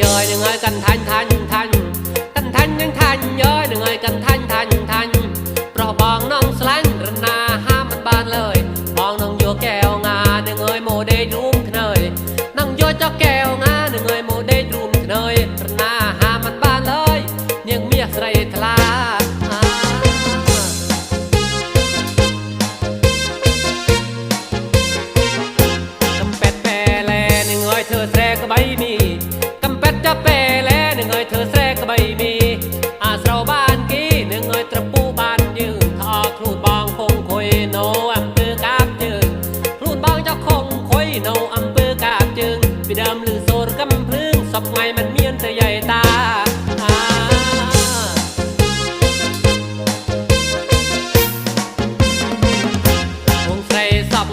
ញយនឹងឲ្យកាន់ថាញ់ថាញ់ថាញ់កាន់ថាញ់នឹងថាញ់ញយនឹងឲ្យកាន់ថាញ់ថាញ់ថាញ់ប្រោះបងនងស្លាញ់រណាហាមមិនបានឡើយបងនងយកកែវងានឹងឲ្យម៉ូដេលរួមខ្នើយនងយកចុះកែវងា เธอแสก็ไม่มีกำเป็ดจะเปแลหนึ่งเอยเธอแสก็ไม่มีอาสาวบ้านกี้หนึ่งเอยตะปูบ้านยืนทอครูดบองคงคุยโนอำเภอกาบจึงครูดบองเจ้าคงคุยโนอำเภอกาบจึงไปดิมหรือโซรกำพลึงสอบไงมันเมียนเธอใหญ่